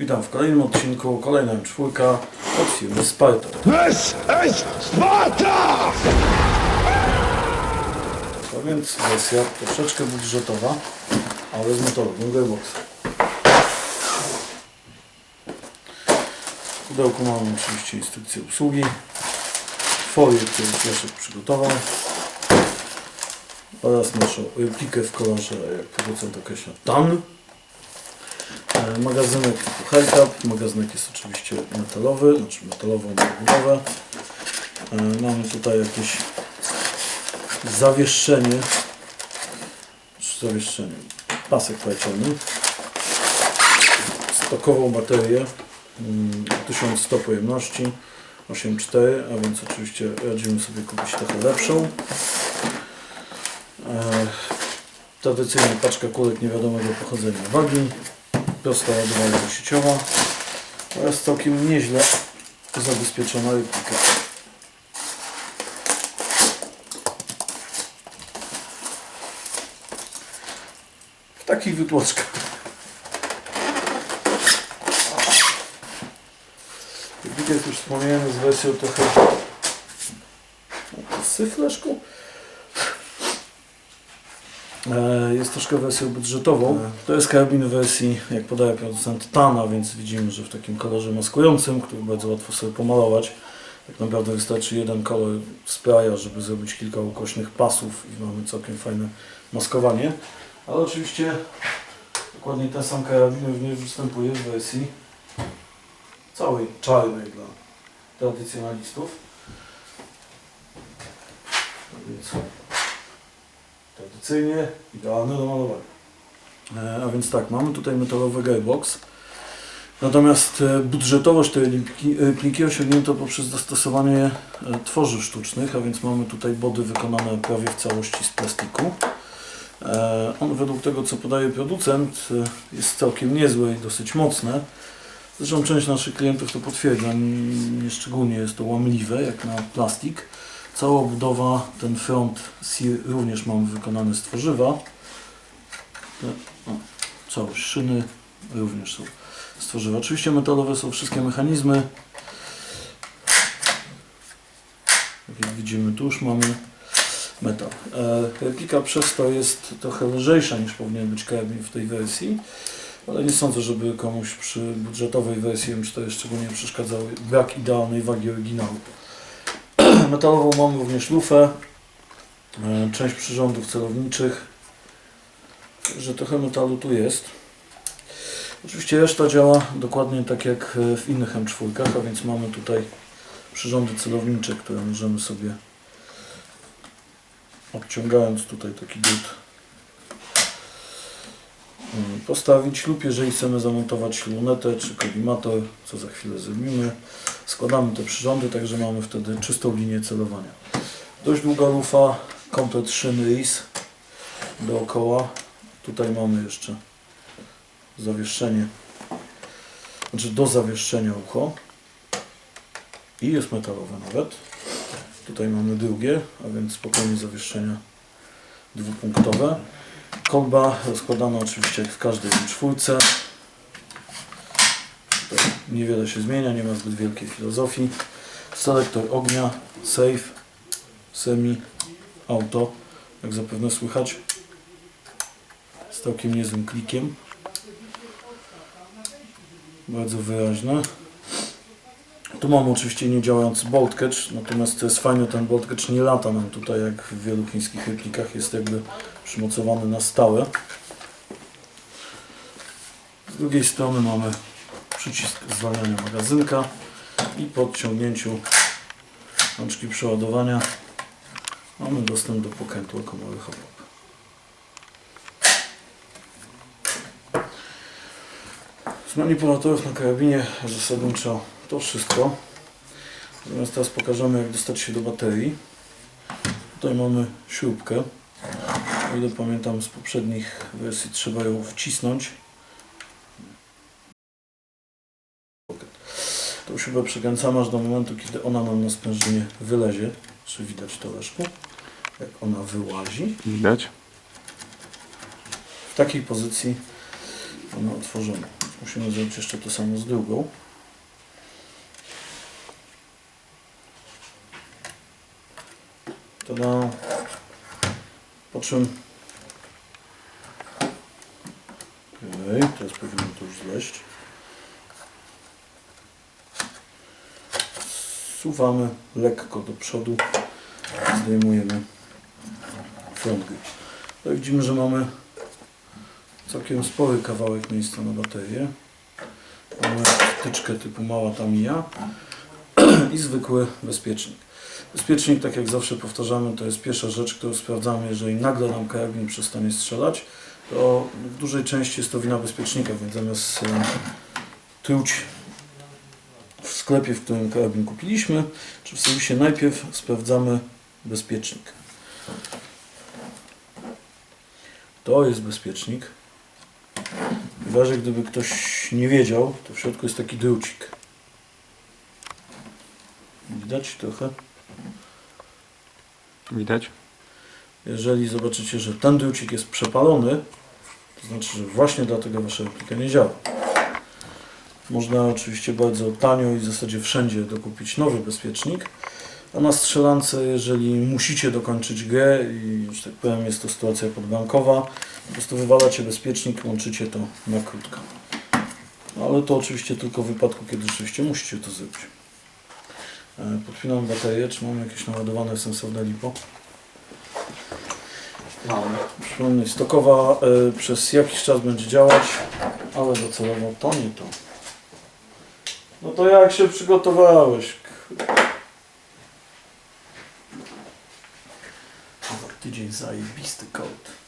Witam w kolejnym odcinku, kolejna czwórka od firmy Sparta. This is Sparta! A więc wersja troszeczkę budżetowa, ale z motorowym gearboxem. W pudełku mamy oczywiście instrukcję obsługi, folię, którą Leszek przygotował oraz naszą replikę w kolorze, jak producent określa, TAN. E, Magazynek typu Hellcap, magazynek jest oczywiście metalowy, znaczy metalowo budowę. Mamy tutaj jakieś zawieszenie, czy zawieszenie, pasek pleciony, stokową baterię, mm, 1100 pojemności, 8.4, a więc oczywiście radzimy sobie kupić trochę lepszą. E, Tradycyjnie paczka kulek niewiadomego pochodzenia wagi, prosta ładowarka sieciowa oraz całkiem nieźle zabezpieczona replika. w takich wytłoczkach. Jak jak już wspomniałem, z wersją trochę syfleszką. E, Jest troszkę wersją budżetową. To jest karabin wersji, jak podaje producent Tana, więc widzimy, że w takim kolorze maskującym, który bardzo łatwo sobie pomalować. Tak naprawdę wystarczy jeden kolor spraya, żeby zrobić kilka ukośnych pasów i mamy całkiem fajne maskowanie. Ale oczywiście dokładnie ten sam karabin również występuje w wersji całej czarnej dla tradycjonalistów. Więc tradycyjnie idealne do malowania. E, A więc tak, mamy tutaj metalowy gearbox. Natomiast e, budżetowość tej repliki, repliki osiągnięto poprzez dostosowanie e, tworzyw sztucznych, a więc mamy tutaj body wykonane prawie w całości z plastiku. E, On według tego, co podaje producent, e, jest całkiem niezły i dosyć mocne. Zresztą część naszych klientów to potwierdza. n- Nie szczególnie jest to łamliwe, jak na plastik. Cała budowa, ten front również mamy wykonany z tworzywa. Te, o, całość szyny również są z tworzywa. Oczywiście metalowe są wszystkie mechanizmy. Jak widzimy, tu już mamy metal. E, Replika przez to jest trochę lżejsza niż powinien być karabin w tej wersji, ale nie sądzę, żeby komuś przy budżetowej wersji M4 szczególnie przeszkadzał brak idealnej wagi oryginału. Metalową mamy również lufę, e, część przyrządów celowniczych, że trochę metalu tu jest. Oczywiście reszta działa dokładnie tak jak e, w innych M4, a więc mamy tutaj przyrządy celownicze, które możemy sobie odciągając tutaj taki mm, postawić lub jeżeli chcemy zamontować lunetę czy kolimator, co za chwilę zrobimy, składamy te przyrządy, także mamy wtedy czystą linię celowania. Dość długa lufa, komplet szyny RIS dookoła. Tutaj mamy jeszcze zawieszenie, znaczy do zawieszenia ucho i jest metalowe nawet. Tutaj mamy drugie, a więc spokojnie zawieszenia dwupunktowe. Kolba rozkładana oczywiście jak w każdej czwórce. Tutaj niewiele się zmienia, nie ma zbyt wielkiej filozofii. Selektor ognia, safe, semi, auto, jak zapewne słychać. Z całkiem niezłym klikiem. Bardzo wyraźne. Tu mamy oczywiście niedziałający bolt catch, natomiast to jest fajne, ten bolt catch nie lata nam tutaj jak w wielu chińskich replikach, jest jakby przymocowany na stałe. Z drugiej strony mamy przycisk zwalniania magazynka i po odciągnięciu rączki przeładowania mamy dostęp do pokrętła komory hop Z manipulatorów na karabinie zasadniczo to wszystko. Natomiast teraz pokażemy jak dostać się do baterii. Tutaj mamy śrubkę. O ile pamiętam z poprzednich wersji trzeba ją wcisnąć. Tą śrubę przekręcamy aż do momentu, kiedy ona nam na sprężynie wylezie. Czy widać to Leszku? Jak ona wyłazi. Widać. W takiej pozycji mamy otworzoną. Musimy zrobić jeszcze to samo z drugą. Tada. Po czym... Okej, teraz powinno to już zleść. Suwamy lekko do przodu. Zdejmujemy grip. No widzimy, że mamy całkiem spory kawałek miejsca na baterię. Mamy wtyczkę typu mała Tamiya i zwykły bezpiecznik. Bezpiecznik, tak jak zawsze powtarzamy, to jest pierwsza rzecz, którą sprawdzamy, jeżeli nagle nam karabin przestanie strzelać, to w dużej części jest to wina bezpiecznika, więc zamiast e, truć w sklepie, w którym karabin kupiliśmy, czy w serwisie najpierw sprawdzamy bezpiecznik. To jest bezpiecznik. W razie gdyby ktoś nie wiedział, to w środku jest taki drucik. Widać trochę? Widać? Jeżeli zobaczycie, że ten drucik jest przepalony, to znaczy, że właśnie dlatego wasza replika nie działa. Można oczywiście bardzo tanio i w zasadzie wszędzie dokupić nowy bezpiecznik, a na strzelance, jeżeli musicie dokończyć grę i, że tak powiem, jest to sytuacja podbankowa, po prostu wywalacie bezpiecznik, łączycie to na krótko. Ale to oczywiście tylko w wypadku, kiedy rzeczywiście musicie to zrobić. E, Podpinam baterię, czy mam jakieś naładowane sensowne lipo? Mamy. Przypomnę, stokowa y, przez jakiś czas będzie działać, ale docelowo to nie to. No to jak się przygotowałeś? Tydzień zajebisty kod.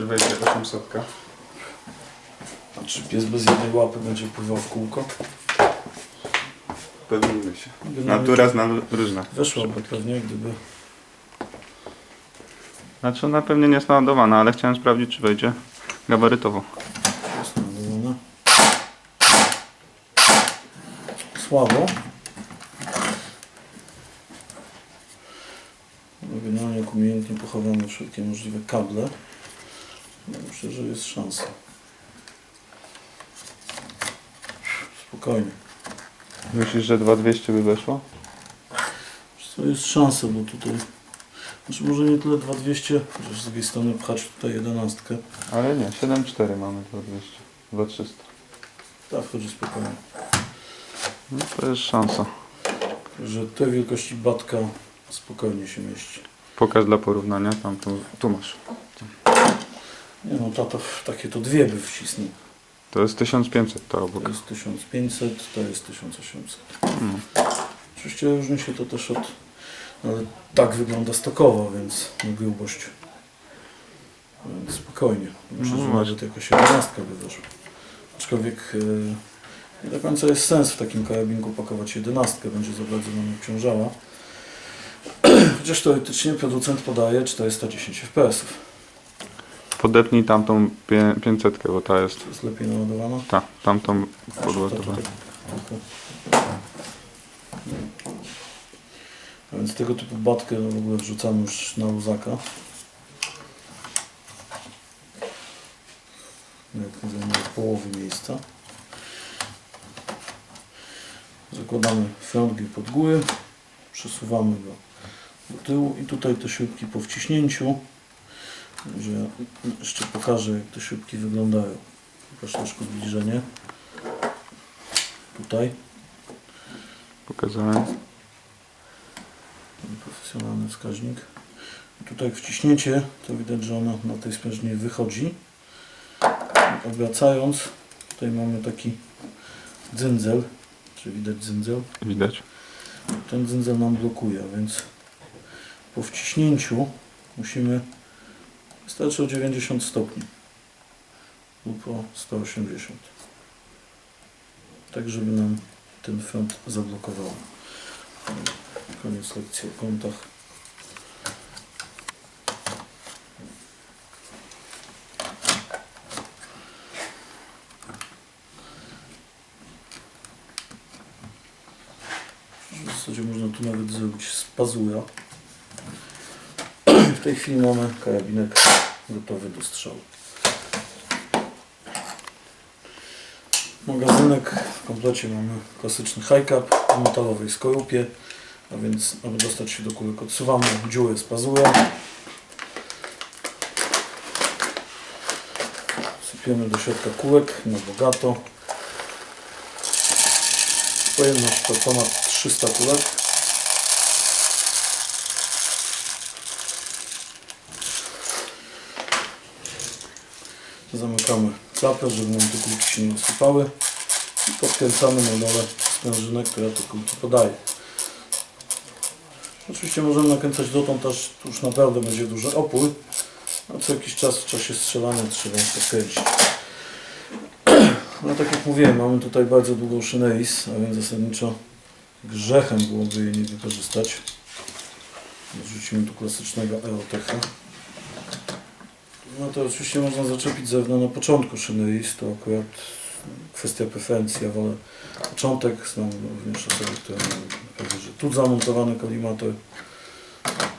Czy wejdzie 800? A czy pies bez jednej łapy będzie pływał w kółko? Pewnijmy się. Natura zna różne. Weszłaby pewnie, gdyby... Znaczy ona pewnie nie jest naładowana, ale chciałem sprawdzić czy wejdzie gabarytowo. Jest naładowana. Słabo. Generalnie jak umiejętnie pochowamy wszelkie możliwe kable, myślę, że jest szansa. Spokojnie. Myślisz, że 2200 by weszło? To jest szansa, bo tutaj... Znaczy może nie tyle 2200, chociaż z drugiej strony pchać tutaj 11. Ale nie, 7,4 mamy 2200. 2300. Tak, wchodzi spokojnie. No to jest szansa. Że te wielkości batka spokojnie się mieści. Pokaż dla porównania, tam tu, tu masz. Nie no, tata w takie to dwie by wcisnął. To jest 1500 to To obok. jest 1500, to jest 1800. Mm. Oczywiście różni się to też od... Ale tak wygląda stokowo, więc na grubość. Więc spokojnie. Myślę, No że właśnie. nawet jakaś 11 by weszła. Aczkolwiek e, nie do końca jest sens w takim karabinku pakować 11, będzie za bardzo nam obciążała. Chociaż teoretycznie producent podaje 410 fps. Podepnij tamtą pie- 500, bo ta jest. Jest lepiej naładowana. Ta, tamtą tutaj trochę. A więc tego typu batkę w ogóle wrzucamy już na luzaka. Jak zajmuje połowy miejsca. Zakładamy grip pod góry, przesuwamy go do tyłu i tutaj te śrubki po wciśnięciu, że jeszcze pokażę jak te śrubki wyglądają. Pokaż troszkę zbliżenie. Tutaj Pokazałem. profesjonalny wskaźnik. Tutaj jak wciśniecie, to widać, że ona na tej sprężynie wychodzi. Obracając, tutaj mamy taki dzyndzel, czy widać dzyndzel, Widać. ten dzyndzel nam blokuje, więc po wciśnięciu musimy wystarczy o 90 stopni lub o 180 tak żeby nam ten front zablokował. Koniec lekcji o kątach. W zasadzie można tu nawet zrobić z pazura w tej chwili mamy karabinek gotowy do strzału. Magazynek w komplecie mamy klasyczny high cap w metalowej skorupie, a więc aby dostać się do kulek odsuwamy dziurę z pazura. Sypiemy do środka kulek na bogato. Pojemność to ponad 300 kulek. Zamykamy klapę, żeby nam te kulki się nie usypały i podkręcamy na dole sprężynę, która te kulki podaje. Oczywiście możemy nakręcać dotąd, aż tu już naprawdę będzie duży opór, a co jakiś czas w czasie strzelania trzeba podkręcić. No tak jak mówiłem, mamy tutaj bardzo długą szynę a więc zasadniczo grzechem byłoby jej nie wykorzystać. Wrzucimy tu klasycznego Aerotecha. No to oczywiście można zaczepić zewno na początku szyny RIS, to akurat kwestia preferencji. Ja wolę początek, znam również osoby, które pewnie, że tu zamontowany kolimator.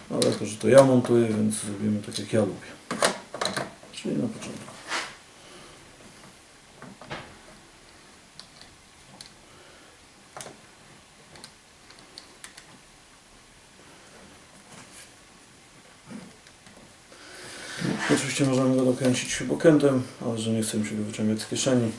Ale jako, że to ja montuję, więc zrobimy tak jak ja lubię. Czyli na początku. Oczywiście możemy go dokręcić śrubokrętem, ale że nie chcemy się go wyciągać z kieszeni.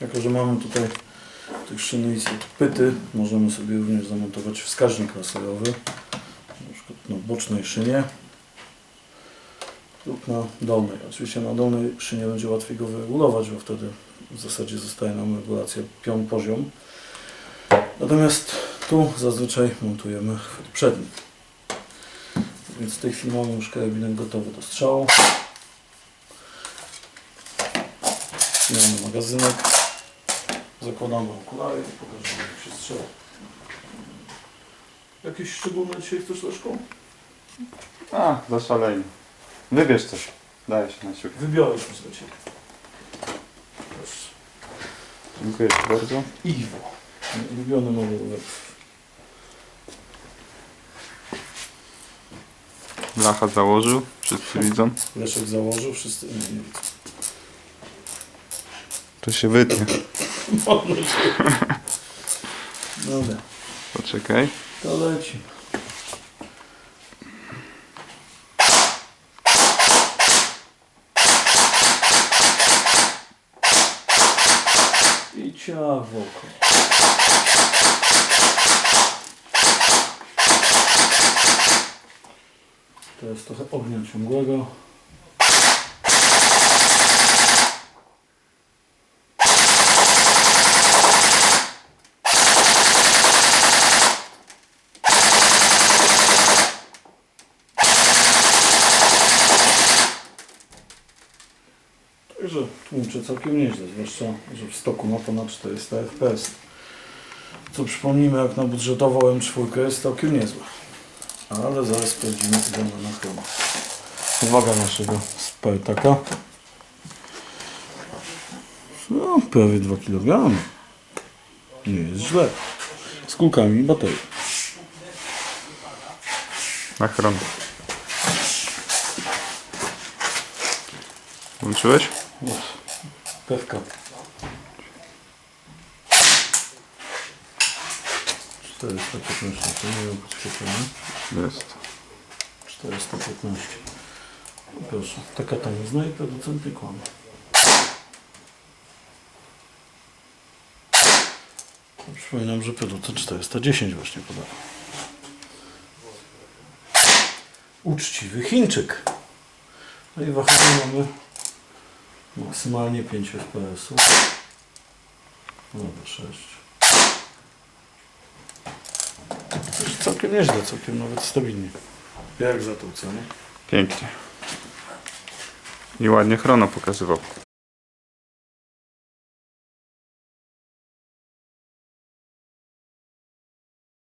Jako, że mamy tutaj tych szyny i pyty, możemy sobie również zamontować wskaźnik laserowy, na przykład na bocznej szynie lub na dolnej. Oczywiście na dolnej szynie będzie łatwiej go wyregulować, bo wtedy w zasadzie zostaje nam regulacja pion poziom. Natomiast tu zazwyczaj montujemy chwyt przedni. Więc w tej chwili mamy już karabinek gotowy do strzału. Mamy magazynek. Zakładamy okulary i pokażemy jak się strzela. Jakieś szczególne dzisiaj chcesz Leszko? A, zaszalejmy. Wybierz coś. Daję się na siłę. Wybiorę już dla Ciebie. Proszę. Dziękuję Ci bardzo. Iwo. Ulubiony nowy rower. Blacha założył. Wszyscy widzą. Leszek założył, wszyscy inni nie widzą. To się wytnie. Dobra, Poczekaj. to leci. I ciach w oko. To jest trochę ognia ciągłego. Także tłumaczę całkiem nieźle, zwłaszcza, że w stoku ma ponad 400 fps. Co przypomnijmy, jak na budżetową M4 jest całkiem niezłe. Ale zaraz sprawdzimy, ile ma na chroma. Uwaga naszego Spartaka. No, prawie 2 kg. Nie jest źle. Z kulkami baterii. Na chron. Włączyłeś? Jest. Pewka. 415, to nie wiem podświetlenie. Jest. 415. No Proszę, taka tanizna i producent nie kłamie. Przypominam, że producent 410 właśnie podał. uczciwy Chińczyk. No i wahanie mamy maksymalnie 5 fps. Dobra, 6. Już Całkiem nieźle, całkiem nawet stabilnie. Jak za tą cenę? Pięknie. I ładnie chrono pokazywał.